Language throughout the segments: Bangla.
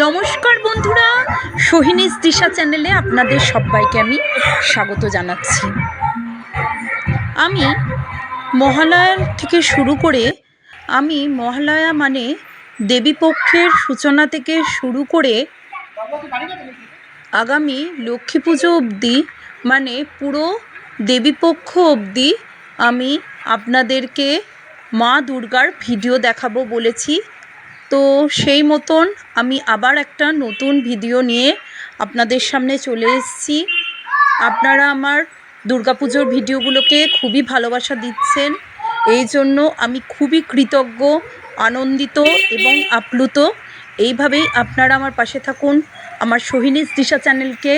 নমস্কার বন্ধুরা, সোহিনীস দিশা চ্যানেলে আপনাদের সবাইকে আমি স্বাগত জানাচ্ছি। আমি মহালয়ার থেকে শুরু করে, আমি মহালয়া মানে দেবীপক্ষের সূচনা থেকে শুরু করে আগামী লক্ষ্মী পুজো অবধি মানে পুরো দেবীপক্ষ অবধি আমি আপনাদেরকে মা দুর্গার ভিডিও দেখাবো বলেছি। তো সেই মতন আমি আবার একটা নতুন ভিডিও নিয়ে আপনাদের সামনে চলে এসেছি। আপনারা আমার দুর্গাপুজোর ভিডিওগুলোকে খুবই ভালোবাসা দিচ্ছেন। এই জন্য আমি খুবই কৃতজ্ঞ, আনন্দিত এবং আপ্লুত। এইভাবেই আপনারা আমার পাশে থাকুন। আমার সোহিনীস দিশা চ্যানেলকে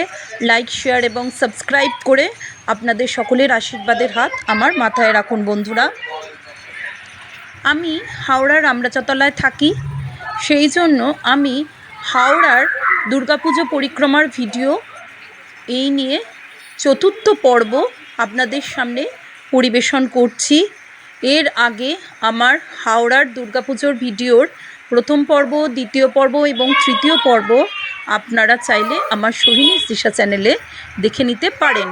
লাইক, শেয়ার এবং সাবস্ক্রাইব করে আপনাদের সকলের আশীর্বাদের হাত আমার মাথায় রাখুন বন্ধুরা। আমি হাওড়ার আমরাচাতলায় থাকি। সেই জন্য আমি হাওড়ার দুর্গাপুজো পরিক্রমার ভিডিও এই নিয়ে চতুর্থ পর্ব আপনাদের সামনে পরিবেশন করছি। এর আগে আমার হাওড়ার দুর্গাপুজোর ভিডিওর প্রথম পর্ব, দ্বিতীয় পর্ব এবং তৃতীয় পর্ব আপনারা চাইলে আমার সোহিনী দিশা চ্যানেলে দেখে নিতে পারেন।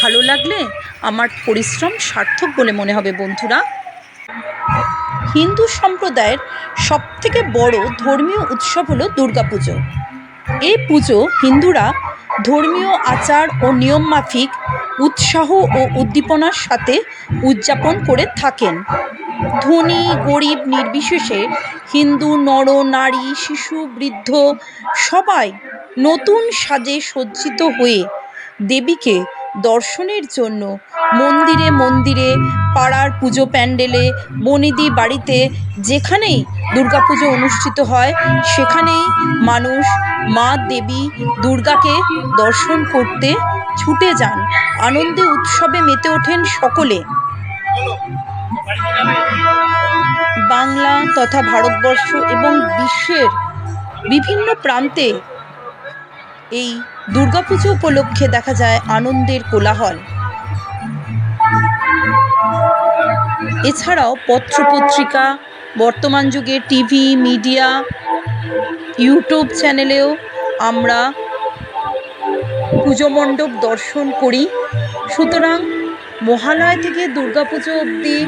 ভালো লাগলে আমার পরিশ্রম সার্থক বলে মনে হবে বন্ধুরা। হিন্দু সম্প্রদায়ের সবথেকে বড় ধর্মীয় উৎসব হলো দুর্গাপুজো। এই পুজো হিন্দুরা ধর্মীয় আচার ও নিয়ম মাফিক উৎসাহ ও উদ্দীপনার সাথে উদযাপন করে থাকেন। ধনী, গরিব, নির্বিশেষে হিন্দু, নর, নারী, শিশু, বৃদ্ধ সবাই নতুন সাজে সজ্জিত হয়ে দেবীকে দর্শনের জন্য মন্দিরে মন্দিরে, পাড়ার পুজো প্যান্ডেলে, বনিদি বাড়িতে, যেখানেই দুর্গাপুজো অনুষ্ঠিত হয়, সেখানেই মানুষ, মা, দেবী, দুর্গাকে দর্শন করতে ছুটে যান। আনন্দে উৎসবে মেতে ওঠেন সকলে। বাংলা তথা ভারতবর্ষ এবং বিশ্বের বিভিন্ন প্রান্তে এই দুর্গাপুজো উপলক্ষে দেখা যায় আনন্দের কোলাহল। এছাড়াও পত্রপত্রিকা, বর্তমান যুগে টিভি, মিডিয়া, ইউটিউব চ্যানেলেও আমরা পুজো মণ্ডপ দর্শন করি। সুতরাং মহালয়া থেকে দুর্গাপুজো অবধি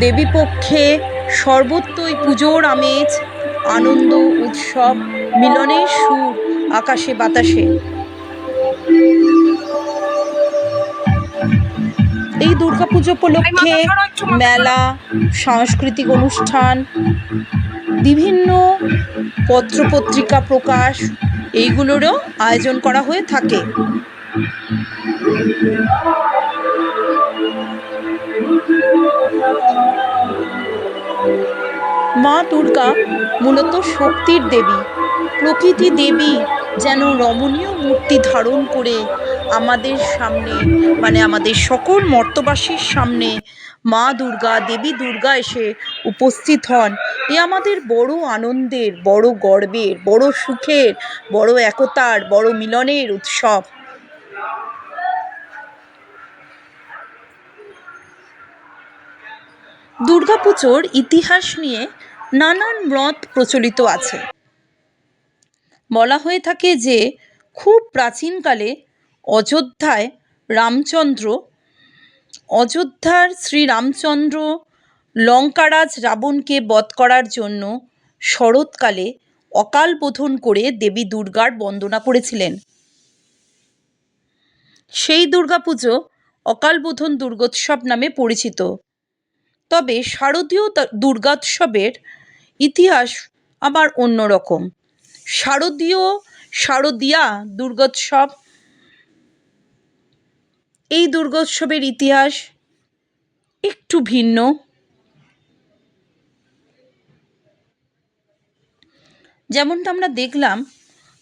দেবীপক্ষে সর্বত্রই পুজোর আমেজ, আনন্দ, উৎসব, মিলনের সুর, আকাশে বাতাসে। এই দুর্গাপুজো উপলক্ষে মেলা সাংস্কৃতিক অনুষ্ঠান বিভিন্ন পত্রপত্রিকা প্রকাশ এইগুলোরও আয়োজন করা হয়ে থাকে। মা দুর্গা মূলত শক্তির দেবী। প্রকৃতি দেবী যেন রমণীয় মূর্তি ধারণ করে আমাদের সামনে মানে আমাদের সকল মর্তবাসীর সামনে মা দুর্গা, দেবী দুর্গা এসে উপস্থিত হন। এ আমাদের বড় আনন্দের, বড় গর্বের, বড় সুখের, বড় একতার, বড় মিলনের উৎসব। দুর্গাপুজোর ইতিহাস নিয়ে নানান মত প্রচলিত আছে। বলা হয়ে থাকে যে, খুব প্রাচীনকালে অযোধ্যায় রামচন্দ্র, অযোধ্যার শ্রীরামচন্দ্র লঙ্কারাজ রাবণকে বধ করার জন্য শরৎকালে অকাল বোধন করে দেবী দুর্গার বন্দনা করেছিলেন। সেই দুর্গাপুজো অকাল বোধন দুর্গোৎসব নামে পরিচিত। তবে শারদীয় দুর্গোৎসবের ইতিহাস আবার অন্যরকম। শারদীয় শারদীয়া দুর্গোৎসব। এই দুর্গোৎসবের ইতিহাস একটু ভিন্ন। যেমনটা আমরা দেখলাম,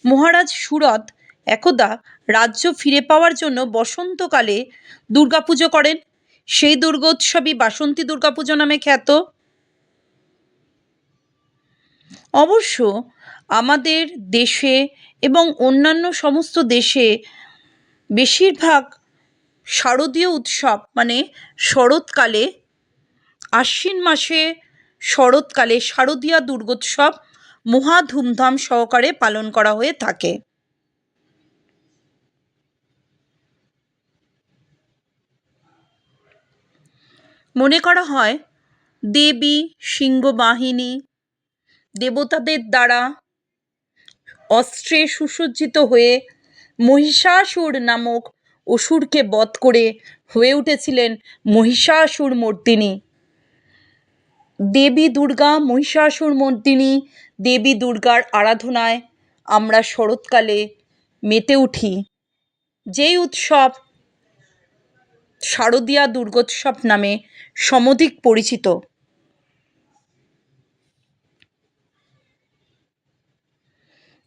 মহারাজ সুরত একদা রাজ্য ফিরে পাওয়ার জন্য বসন্তকালে দুর্গাপুজো করেন। সেই দুর্গোৎসবই বাসন্তী দুর্গাপুজো নামে খ্যাত। অবশ্য আমাদের দেশে এবং অন্যান্য সমস্ত দেশে বেশিরভাগ শারদীয় উৎসব মানে শরৎকালে, আশ্বিন মাসে শরৎকালে শারদীয়া দুর্গোৎসব মহা ধুমধাম সহকারে পালন করা হয়ে থাকে। মনে করা হয়, দেবী, সিংহবাহিনী, দেবতাদের দ্বারা অস্ত্রে সুসজ্জিত হয়ে মহিষাসুর নামক অসুরকে বধ করে হয়ে উঠেছিলেন মহিষাসুর মর্দিনী। দেবী দুর্গা মহিষাসুর মর্দিনী, দেবী দুর্গার আরাধনায় আমরা শরৎকালে মেতে উঠি। যেই উৎসব শারদীয়া দুর্গোৎসব নামে সমধিক পরিচিত।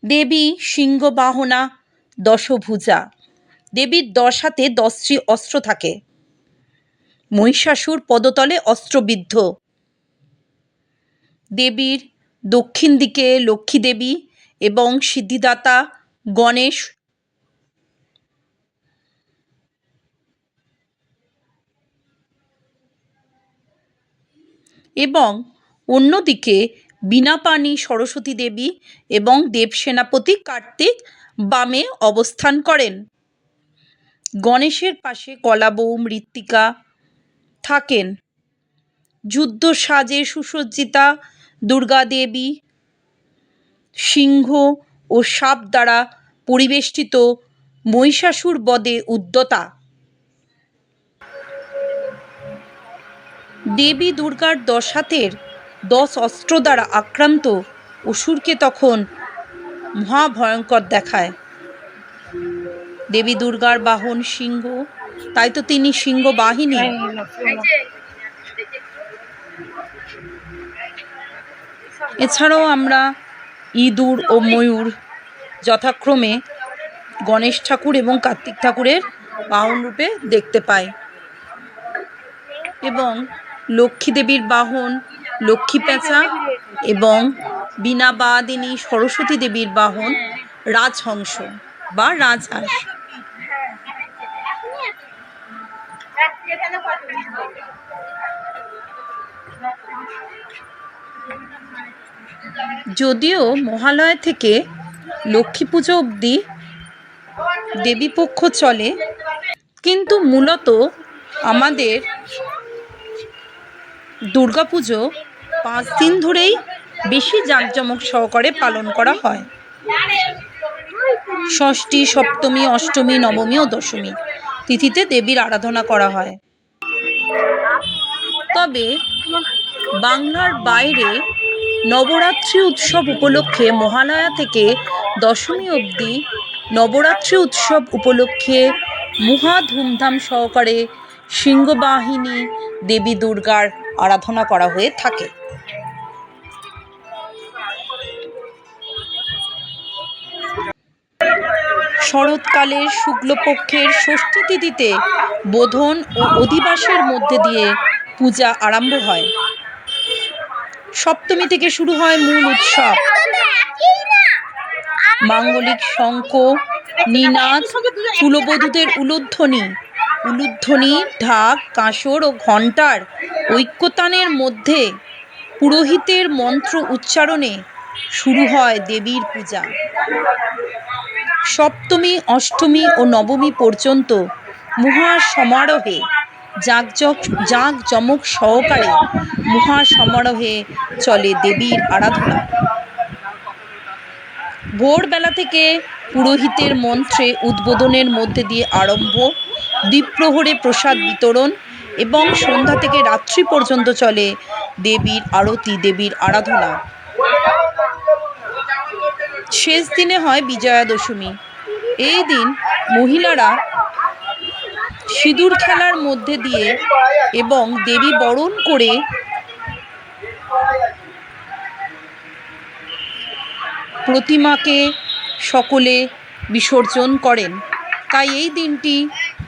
দেবী সিংহবাহনা দশভুজা। দেবীর দশ হাতে দশটি অস্ত্র থাকে। মহিষাসুর পদতলে অস্ত্রবিদ্ধ। দেবীর দক্ষিণ দিকে লক্ষ্মী দেবী এবং সিদ্ধিদাতা গণেশ। এবং অন্যদিকে বীণাপাণি সরস্বতী দেবী এবং দেবসেনাপতি কার্তিক বামে অবস্থান করেন। গণেশের পাশে কলাবউ, মৃত্তিকা থাকেন। যুদ্ধ সাজে সুসজ্জিতা, দুর্গা দেবী, সিংহ ও সাপ দ্বারা পরিবেষ্টিত মহিষাসুর বদে উদ্যতা। দেবী দুর্গার দশ হাতের দশ অস্ত্র দ্বারা আক্রান্ত অসুরকে তখন মহাভয়ঙ্কর দেখায়। দেবী দুর্গার বাহন সিংহ, তাই তো তিনি সিংহ বাহিনী এছাড়াও আমরা ইঁদুর ও ময়ূর যথাক্রমে গণেশ ঠাকুর এবং কার্তিক ঠাকুরের বাহন রূপে দেখতে পাই। এবং লক্ষ্মী দেবীর বাহন লক্ষ্মী পেঁচা এবং বীণা বাদিনী সরস্বতী দেবীর বাহন রাজহংস বা রাজহাঁস। যদিও মহালয়া থেকে লক্ষ্মী পুজো অবধি দেবীপক্ষ চলে, কিন্তু মূলত আমাদের দুর্গাপুজো পাঁচ দিন ধরেই বেশি জাঁকজমক সহকারে পালন করা হয়। ষষ্ঠী, সপ্তমী, অষ্টমী, নবমী ও দশমী তিথিতে দেবীর আরাধনা করা হয়। তবে বাংলার বাইরে নবরাত্রি উৎসব উপলক্ষে মহালয়া থেকে দশমী অবধি নবরাত্রি উৎসব উপলক্ষে মহা ধুমধাম সহকারে সিংহবাহিনী, দেবী দুর্গার আরাধনা করা হয়ে থাকে। শরৎকালের শুক্লপক্ষের ষষ্ঠী তিথিতে বোধন ও অধিবাসের মধ্যে দিয়ে পূজা আরম্ভ হয়। সপ্তমী থেকে শুরু হয় মূল উৎসব। মাঙ্গলিক শঙ্খ, নিনাদ কুলবধূদের উলুধ্বনি উলুধ্বনি, ঢাক, কাঁসর ও ঘণ্টার ঐক্যতানের মধ্যে পুরোহিতের মন্ত্র উচ্চারণে শুরু হয় দেবীর পূজা। সপ্তমী, অষ্টমী ও নবমী পর্যন্ত মহা সমারোহে জাঁকজক, জাঁকজমক সহকারে মহা সমারোহে চলে দেবীর আরাধনা। ভোরবেলা থেকে পুরোহিতের মন্ত্রে উদ্বোধনের মধ্যে দিয়ে আরম্ভ, দ্বীপ্রহরে প্রসাদ বিতরণ এবং সন্ধ্যা থেকে রাত্রি পর্যন্ত চলে দেবীর আরতি, দেবীর আরাধনা। শেষ দিনে হয় বিজয়া দশমী এই দিন মহিলারা সিঁদুর খেলার মধ্যে দিয়ে এবং দেবী বরণ করে প্রতিমাকে সকলে বিসর্জন করেন। তাই এই দিনটি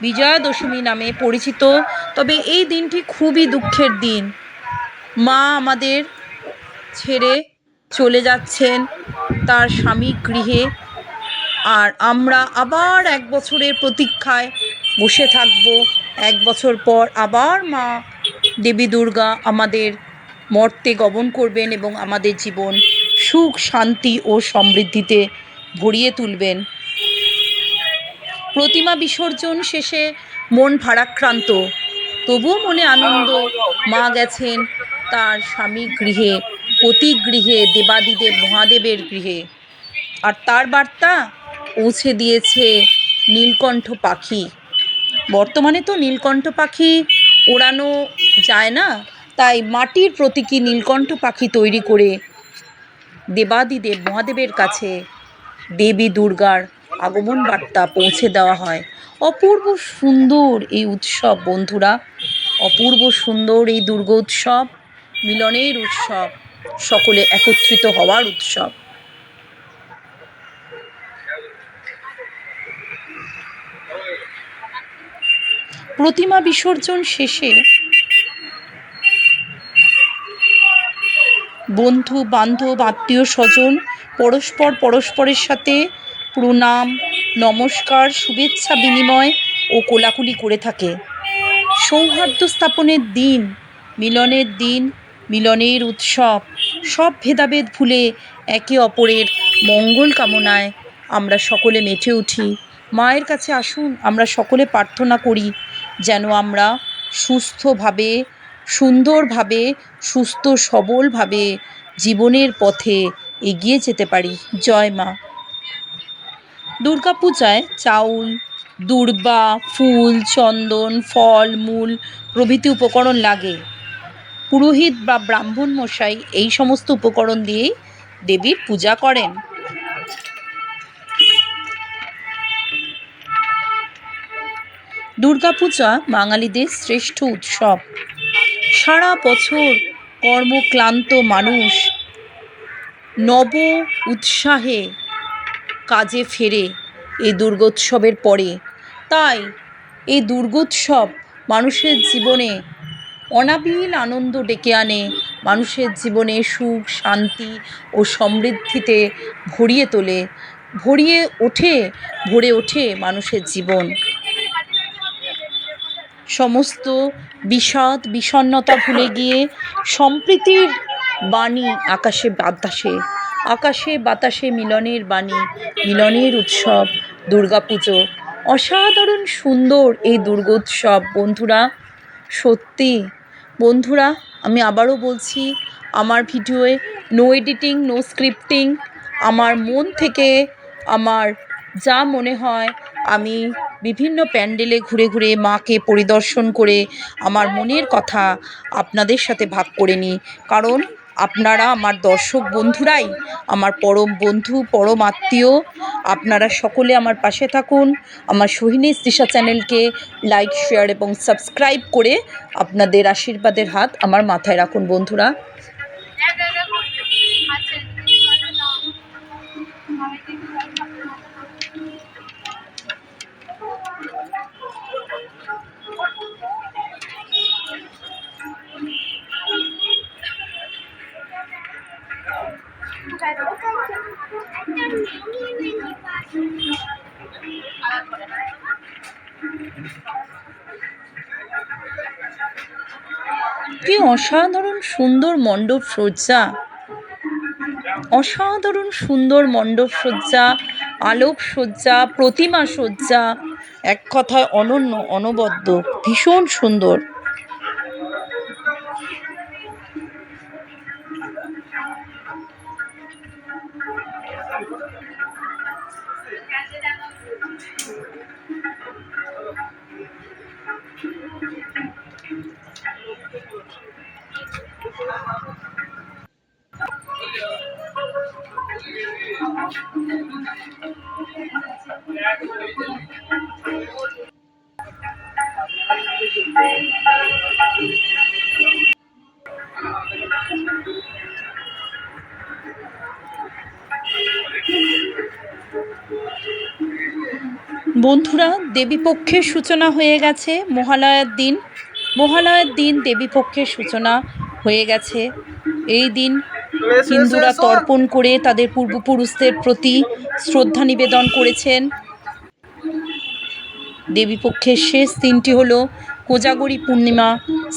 বিজয়া দশমী নামে পরিচিত। তবে এই দিনটি খুবই দুঃখের দিন। মা আমাদের ছেড়ে চলে যাচ্ছেন তার স্বামী গৃহে। আর আমরা আবার এক বছরের প্রতীক্ষায় বসে থাকব। এক বছর পর আবার মা দেবী দুর্গা আমাদের মর্তে গমন করবেন এবং আমাদের জীবন সুখ, শান্তি ও সমৃদ্ধিতে ভরিয়ে তুলবেন। প্রতিমা বিসর্জন শেষে মন ভারাক্রান্ত। তবুও মনে আনন্দ, মা গেছেন তার স্বামী গৃহে গৃহে, দেবাদিদেব, মহাদেবের গৃহে। আর তার বার্তা পৌঁছে দিয়েছে নীলকণ্ঠ পাখি। বর্তমানে তো নীলকণ্ঠ পাখি ওড়ানো যায় না, তাই মাটির প্রতীকী নীলকণ্ঠ পাখি তৈরি করে দেবাদিদেব, মহাদেবের কাছে দেবী দুর্গার আগমন বার্তা পৌঁছে দেওয়া হয়। অপূর্ব সুন্দর এই উৎসব, বন্ধুরা। অপূর্ব সুন্দর এই দুর্গা উৎসব, মিলনের উৎসব, সকলে একত্রিত হওয়ার উৎসব। প্রতিমা বিসর্জন শেষে বন্ধু বান্ধব আত্মীয় স্বজন পরস্পর পরস্পরের সাথে প্রণাম, নমস্কার, শুভেচ্ছা, বিনিময় ও কোলাকুলি করে থাকে। সৌহার্দ্য স্থাপনের দিন, মিলনের দিন, মিলনের উৎসব, সব ভেদাভেদ ভুলে একে অপরের মঙ্গল কামনায় আমরা সকলে মেতে উঠি। মায়ের কাছে আসুন, আমরা সকলে প্রার্থনা করি যেন আমরা সুস্থভাবে, সুন্দরভাবে, সুস্থ সবলভাবে জীবনের পথে এগিয়ে যেতে পারি। জয় মা। দুর্গাপূজায় চাউল, দূর্বা, ফুল, চন্দন, ফল, মূল প্রভৃতি উপকরণ লাগে। পুরোহিত বা ব্রাহ্মণ মশাই এই সমস্ত উপকরণ দিয়েই দেবীর পূজা করেন। দুর্গাপূজা বাঙালিদের শ্রেষ্ঠ উৎসব। সারা বছর কর্মক্লান্ত মানুষ নব উৎসাহে কাজে ফেরে এই দুর্গোৎসবের পরে। তাই এই দুর্গোৎসব মানুষের জীবনে অনাবিল আনন্দ ডেকে আনে, মানুষের জীবনে সুখ, শান্তি ও সমৃদ্ধিতে ভরিয়ে তোলে, ভরিয়ে ওঠে, ভরে ওঠে মানুষের জীবন। সমস্ত বিষাদ বিষণ্ণতা ভুলে গিয়ে সম্প্রীতির বাণী আকাশে বাতাসে আকাশে বাতাসে মিলনের বাণী, মিলনের উৎসব, দুর্গাপুজো। অসাধারণ সুন্দর এই দুর্গোৎসব, বন্ধুরা। সত্যি, বন্ধুরা, আমি আবারও বলছি, আমার ভিডিওয়ে নো এডিটিং নো স্ক্রিপ্টিং আমার মন থেকে আমার যা মনে হয়, আমি বিভিন্ন প্যান্ডেলে ঘুরে ঘুরে মাকে পরিদর্শন করে আমার মনের কথা আপনাদের সাথে ভাগ করে নিই। কারণ আপনারা, আমার দর্শক বন্ধুরাই, আমার পরম বন্ধু, পরম আত্মীয়, আপনারা সকলে আমার পাশে থাকুন। আমার সোহিনী তৃষা চ্যানেলকে লাইক শেয়ার এবং সাবস্ক্রাইব করে আপনাদের আশীর্বাদের হাত আমার মাথায় রাখুন বন্ধুরা। কি অসাধারণ সুন্দর মণ্ডপ সজ্জা। অসাধারণ সুন্দর মণ্ডপ সজ্জা, আলোক সজ্জা, প্রতিমা সজ্জা, এক কথায় অনন্য, অনবদ্য, ভীষণ সুন্দর। বন্ধুরা দেবীপক্ষের সূচনা হয়ে গেছে মহালয়ার দিন। মহালয়ার দিন দেবীপক্ষের সূচনা হয়ে গেছে। এই দিন হিন্দুরা তর্পণ করে তাদের পূর্বপুরুষদের প্রতি শ্রদ্ধা নিবেদন করেছেন। দেবীপক্ষের শেষ দিনটি হল কোজাগরী পূর্ণিমা,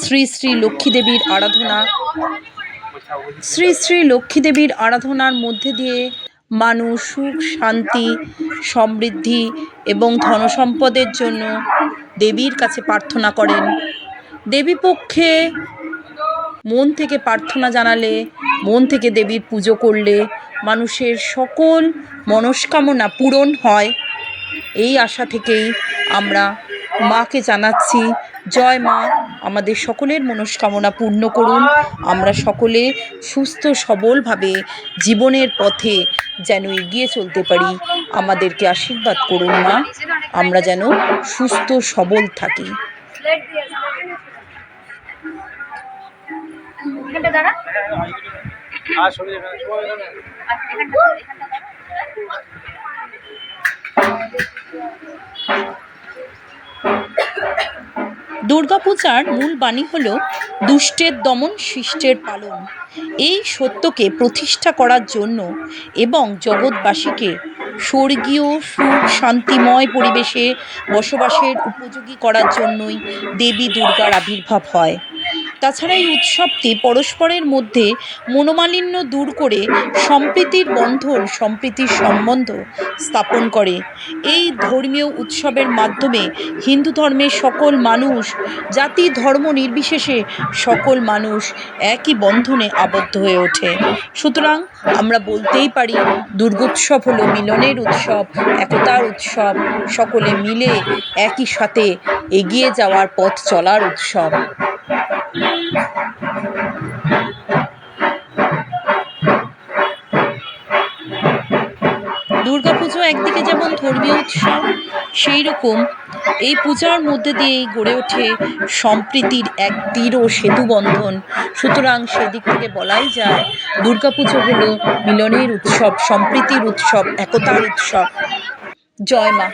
শ্রী শ্রী লক্ষ্মী দেবীর আরাধনা। শ্রী শ্রী লক্ষ্মী দেবীর আরাধনার মধ্যে দিয়ে মানুষ সুখ, শান্তি, সমৃদ্ধি এবং ধনসম্পদের জন্য দেবীর কাছে প্রার্থনা করেন। দেবীপক্ষে মন থেকে প্রার্থনা জানালে, মন থেকে দেবীর পুজো করলে মানুষের সকল মনস্কামনা পূরণ হয়। এই আশা থেকেই আমরা মাকে জানাচ্ছি জয় মা আমাদের সকলের মনস্কামনা পূর্ণ করুন। আমরা সকলে সুস্থ সবলভাবে জীবনের পথে যেন এগিয়ে চলতে পারি। আমাদেরকে আশীর্বাদ করুন মা। আমরা যেন সুস্থ সবল থাকি। দাঁড়া। দুর্গাপূজার মূল বাণী হল দুষ্টের দমন শিষ্টের পালন। এই সত্যকে প্রতিষ্ঠা করার জন্য এবং জগৎবাসীকে স্বর্গীয় সুখ, শান্তিময় পরিবেশে বসবাসের উপযোগী করার জন্যই দেবী দুর্গার আবির্ভাব হয়। তাছাড়া এই উৎসবটি পরস্পরের মধ্যে মনোমালিন্য দূর করে সম্প্রীতির বন্ধন, সম্প্রীতির সম্বন্ধ স্থাপন করে। এই ধর্মীয় উৎসবের মাধ্যমে হিন্দু ধর্মের সকল মানুষ, জাতি, ধর্ম নির্বিশেষে সকল মানুষ একই বন্ধনে আবদ্ধ হয়ে ওঠে। সুতরাং আমরা বলতেই পারি, দুর্গোৎসব হলো মিলনের উৎসব, একতার উৎসব, সকলে মিলে একই সাথে এগিয়ে যাওয়ার পথ চলার উৎসব। দুর্গাপুজো একদিকে যেমন ধর্মীয় উৎসব সেই রকম এই পূজার মধ্যে দিয়েই গড়ে ওঠে সম্প্রীতির এক দৃঢ় সেতুবন্ধন সুতরাং সেদিক থেকে বলাই যায়, দুর্গাপুজো হলো মিলনের উৎসব, সম্প্রীতির উৎসব, একতার উৎসব। জয় মা।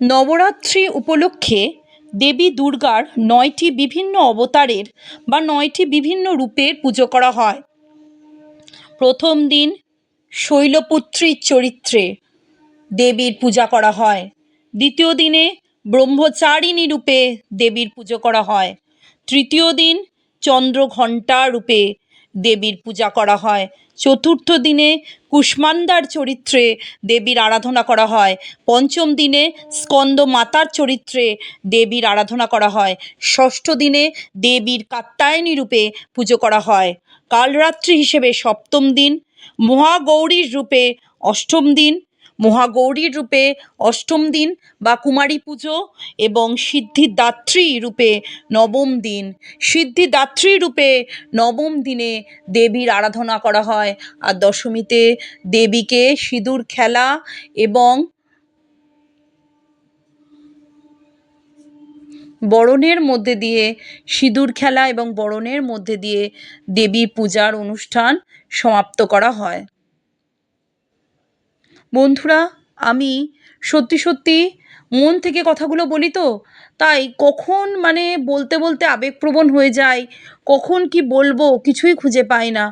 নবরাত্রি উপলক্ষে দেবী দুর্গার নয়টি বিভিন্ন অবতারের বা নয়টি বিভিন্ন রূপের পুজো করা হয়। প্রথম দিন শৈলপুত্রীর চরিত্রে দেবীর পূজা করা হয়। দ্বিতীয় দিনে ব্রহ্মচারিণী রূপে দেবীর পুজো করা হয়। তৃতীয় দিন চন্দ্রঘণ্টা রূপে দেবীর পূজা করা হয়। চতুর্থ দিনে কুষ্মান্ডার চরিত্রে দেবীর আরাধনা করা হয়। পঞ্চম দিনে স্কন্দ মাতার চরিত্রে দেবীর আরাধনা করা হয়। ষষ্ঠ দিনে দেবীর কাত্যায়নী রূপে পুজো করা হয়। কালরাত্রি হিসেবে সপ্তম দিন, মহাগৌরীর রূপে অষ্টম দিন মহাগৌরীর রূপে অষ্টম দিন বা কুমারী পুজো এবং সিদ্ধিদাত্রী রূপে নবম দিন। সিদ্ধিদাত্রী রূপে নবম দিনে দেবীর আরাধনা করা হয়। আর দশমীতে দেবীকে সিঁদুর খেলা এবং বরণের মধ্যে দিয়ে সিঁদুর খেলা এবং বরণের মধ্যে দিয়ে দেবী পূজার অনুষ্ঠান সমাপ্ত করা হয়। বন্ধুরা, আমি সত্যি সত্যি মন থেকে কথাগুলো বলি তো, তাই কখন মানে বলতে বলতে আবেগপ্রবণ হয়ে যায় কখন কি বলব কিছুই খুঁজে পাই না।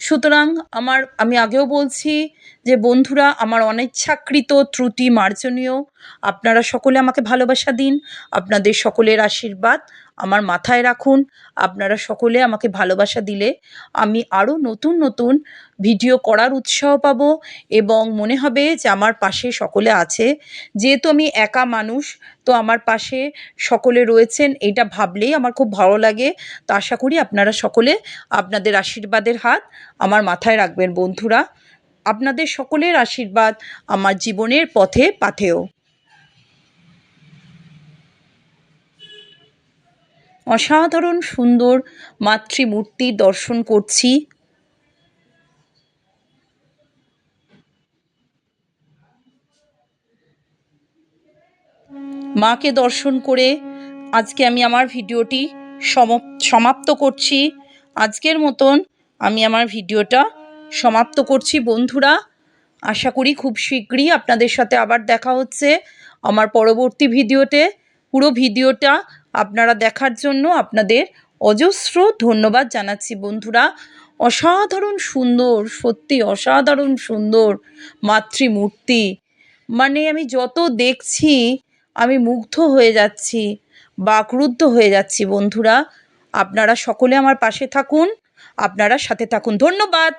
সুতরাং আমার, আমি আগেও বলছি যে বন্ধুরা, আমার অনিচ্ছাকৃত ত্রুটি মার্জনীয়। আপনারা সকলে আমাকে ভালোবাসা দিন, আপনাদের সকলের আশীর্বাদ। আমার মাথায় রাখুন, আপনারা সকলে আমাকে ভালোবাসা দিলে আমি আরও নতুন নতুন ভিডিও করার উৎসাহ পাব এবং মনে হবে যে আমার পাশে সকলে আছে। যেহেতু আমি একা মানুষ, তো আমার পাশে সকলে রয়েছেন এটা ভাবলেই আমার খুব ভালো লাগে। তো আশা করি আপনারা সকলে আপনাদের আশীর্বাদের হাত আমার মাথায় রাখবেন বন্ধুরা। আপনাদের সকলের আশীর্বাদ আমার জীবনের পথে পাথেয়। অসাধারণ সুন্দর মাতৃমূর্তির দর্শন করছি। মাকে দর্শন করে আজকে আমি আমার ভিডিওটি সম- সমাপ্ত করছি। আজকের মতন আমি আমার ভিডিওটা সমাপ্ত করছি বন্ধুরা। আশা করি খুব শীঘ্রই আপনাদের সাথে আবার দেখা হচ্ছে আমার পরবর্তী ভিডিওতে। পুরো ভিডিওটা আপনারা দেখার জন্য আপনাদের অজস্র ধন্যবাদ জানাচ্ছি বন্ধুরা। অসাধারণ সুন্দর, সত্যি অসাধারণ সুন্দর মাতৃমূর্তি। মানে আমি যত দেখছি, আমি মুগ্ধ হয়ে যাচ্ছি বাকরুদ্ধ হয়ে যাচ্ছি বন্ধুরা। আপনারা সকলে আমার পাশে থাকুন, আপনারা সাথে থাকুন। ধন্যবাদ!